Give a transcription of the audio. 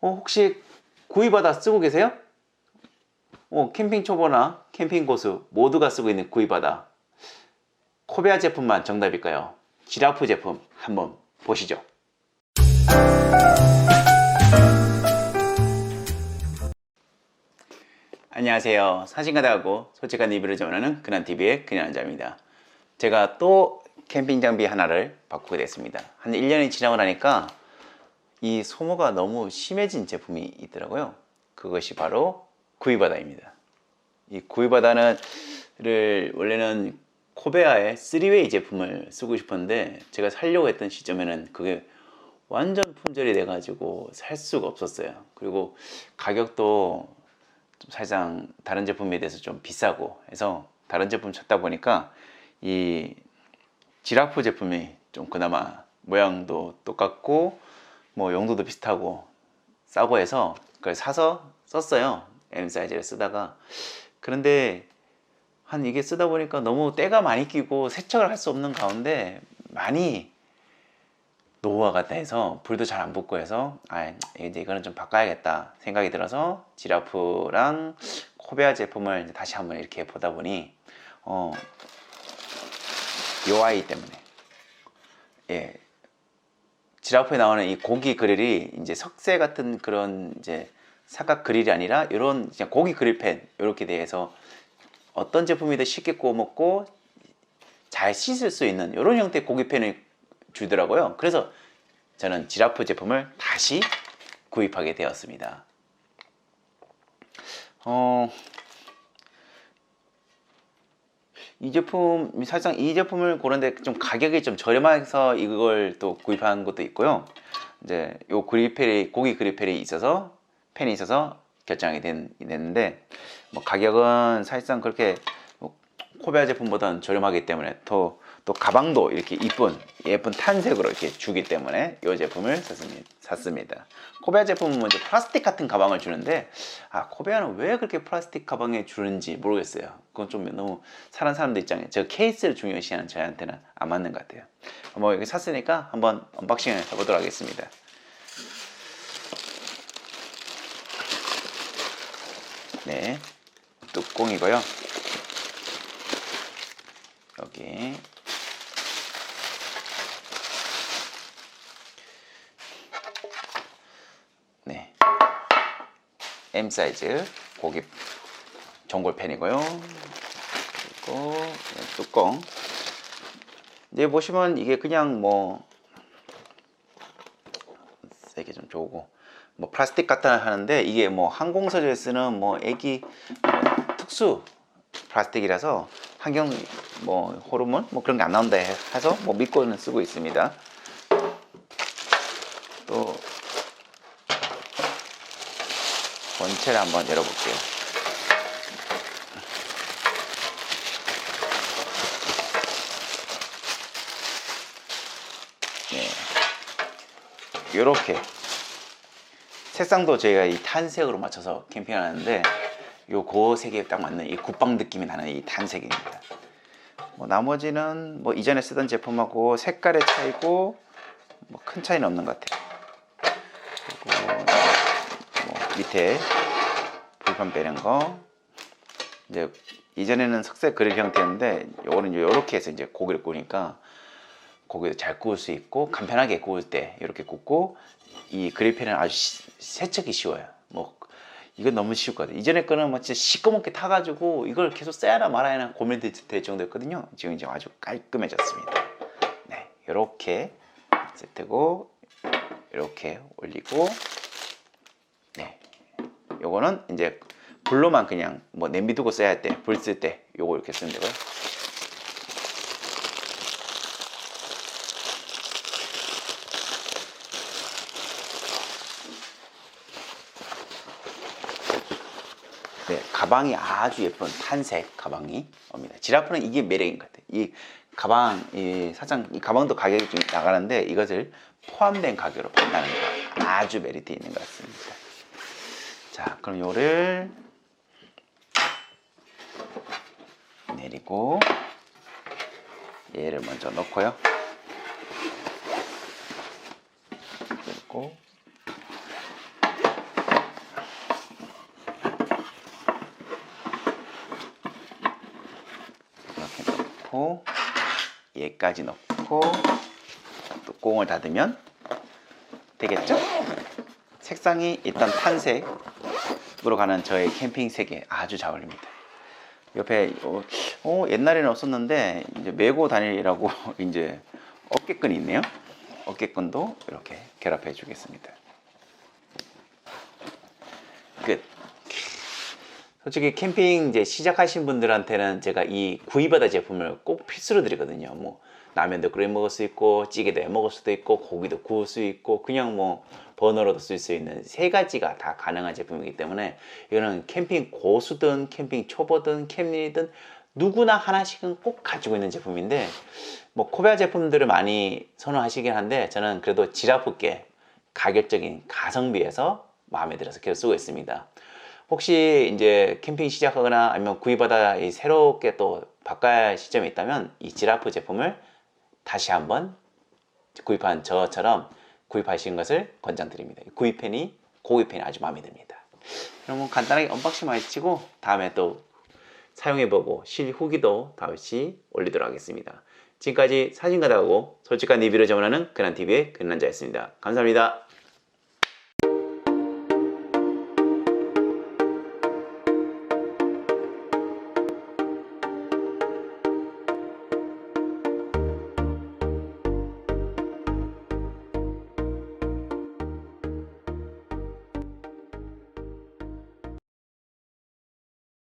어, 혹시 구이바다 쓰고 계세요? 어, 캠핑 초보나 캠핑 고수 모두가 쓰고 있는 구이바다. 코베아 제품만 정답일까요? 지라프 제품 한번 보시죠. 안녕하세요. 사진가다하고 솔직한 리뷰를 전하는 근한TV의 근한자입니다. 제가 또 캠핑 장비 하나를 바꾸게 됐습니다. 한 1년이 지나고 나니까 이 소모가 너무 심해진 제품이 있더라고요. 그것이 바로 구이바다입니다. 이 구이바다는 를 원래는 코베아의 3웨이 제품을 쓰고 싶었는데 제가 살려고 했던 시점에는 그게 완전 품절이 돼가지고 살 수가 없었어요. 그리고 가격도 좀 살짝 다른 제품에 비해서 좀 비싸고 해서 다른 제품 찾다 보니까 이 지라프 제품이 좀 그나마 모양도 똑같고 뭐 용도도 비슷하고 싸고 해서 그걸 사서 썼어요. M 사이즈를 쓰다가. 그런데 한 이게 쓰다 보니까 너무 때가 많이 끼고 세척을 할 수 없는 가운데 많이 같다 해서 불도 잘 안 붙고 해서 아 이제 이거는 좀 바꿔야겠다 생각이 들어서 지라프랑 코베아 제품을 다시 한번 이렇게 보다 보니 어요 아이 때문에. 예 지라프에 나오는 이 고기 그릴이 이제 석쇠 같은 그런 이제 사각 그릴이 아니라 이런 그냥 고기 그릴팬 이렇게 돼서 어떤 제품이든 쉽게 구워 먹고 잘 씻을 수 있는 이런 형태의 고기팬을 주더라고요. 그래서 저는 지라프 제품을 다시 구입하게 되었습니다. 어, 이 제품 사실상 이 제품을 고른데 좀 가격이 좀 저렴해서 이걸 또 구입한 것도 있고요. 이제 요 그릴펠이 고기 그릴펠이 있어서 팬이 있어서 결정하게 된, 됐는데 뭐 가격은 사실상 그렇게 뭐 코베아 제품보다는 저렴하기 때문에 또, 또 가방도 이렇게 이쁜 예쁜 탄색으로 이렇게 주기 때문에 이 제품을 샀습니다. 코베아 제품은 먼저 플라스틱 같은 가방을 주는데 아 코베아는 왜 그렇게 플라스틱 가방에 주는지 모르겠어요. 그건 좀 너무 사는 사람들 입장에 저 케이스를 중요시하는 저한테는 안 맞는 것 같아요. 뭐 이거 샀으니까 한번 언박싱을 해보도록 하겠습니다. 네, 뚜껑이고요. 여기 네, M 사이즈 고기 전골팬이고요. 그리고 네, 뚜껑. 이제 보시면 이게 그냥 뭐 세게 좀 좋고 뭐 플라스틱 같다 하는데 이게 뭐 항공서재에 쓰는 뭐 애기 뭐 특수 플라스틱이라서 환경 뭐 호르몬 뭐 그런 게 안 나온다 해서 뭐 믿고는 쓰고 있습니다. 또 본체를 한번 열어볼게요. 네. 이렇게 색상도 저희가 이 탄색으로 맞춰서 캠핑을 하는데 요 고색에 딱 맞는 이 국방 느낌이 나는 이 탄색입니다. 뭐 나머지는 뭐 이전에 쓰던 제품하고 색깔의 차이고 뭐 큰 차이는 없는 것 같아요. 그리고 뭐 밑에 불판 빼는 거 이제 이전에는 석쇠 그릴 형태였는데 요거는 이제 요렇게 해서 이제 고기를 구우니까 고기도 잘 구울 수 있고 간편하게 구울 때 이렇게 굽고 이 그릴팬은 아주 시- 세척이 쉬워요. 뭐 이건 너무 쉬웠거든요. 이전에 거는 뭐 진짜 시꺼멓게 타가지고 이걸 계속 써야나 말아야나 고민될 정도였거든요. 지금 이제 아주 깔끔해졌습니다. 네, 이렇게 세트고 이렇게 올리고 네, 요거는 이제 불로만 그냥 뭐 냄비 두고 써야 할 때, 불 쓸 때 요거 이렇게 쓰면 되고요. 네, 가방이 아주 예쁜 탄색 가방이 옵니다. 지라프는 이게 매력인 것 같아요. 이 가방, 이 사장, 이 가방도 가격이 좀 나가는데 이것을 포함된 가격으로 판다는 거 아주 메리트 있는 것 같습니다. 자, 그럼 요를 내리고 얘를 먼저 넣고요. 그리고 넣고 얘까지 넣고 또 꽁을 닫으면 되겠죠? 색상이 일단 탄색으로 가는 저의 캠핑 색에 아주 잘 어울립니다. 옆에 어, 어, 옛날에는 없었는데 이제 메고 다니라고 이제 어깨끈이 있네요. 어깨끈도 이렇게 결합해 주겠습니다. 끝. 솔직히 캠핑 이제 시작하신 분들한테는 제가 이 구이바다 제품을 꼭 필수로 드리거든요. 뭐 라면도 끓여 먹을 수 있고 찌개도 해 먹을 수도 있고 고기도 구울 수 있고 그냥 뭐 버너로도 쓸 수 있는 세 가지가 다 가능한 제품이기 때문에 이거는 캠핑 고수든 캠핑 초보든 캠리든 누구나 하나씩은 꼭 가지고 있는 제품인데 뭐 코베아 제품들을 많이 선호하시긴 한데 저는 그래도 지라프께 가격적인 가성비에서 마음에 들어서 계속 쓰고 있습니다. 혹시 이제 캠핑 시작하거나 아니면 구입하다 이 새롭게 또 바꿔야 할 시점이 있다면 이 지라프 제품을 다시 한번 구입한 저처럼 구입하신 것을 권장드립니다. 구입팬이 고급팬이 아주 마음에 듭니다. 그러면 간단하게 언박싱만 해치고 다음에 또 사용해보고 실 후기도 다시 올리도록 하겠습니다. 지금까지 사진가다하고 솔직한 리뷰를 전문하는 근한TV의 근난자였습니다. 감사합니다.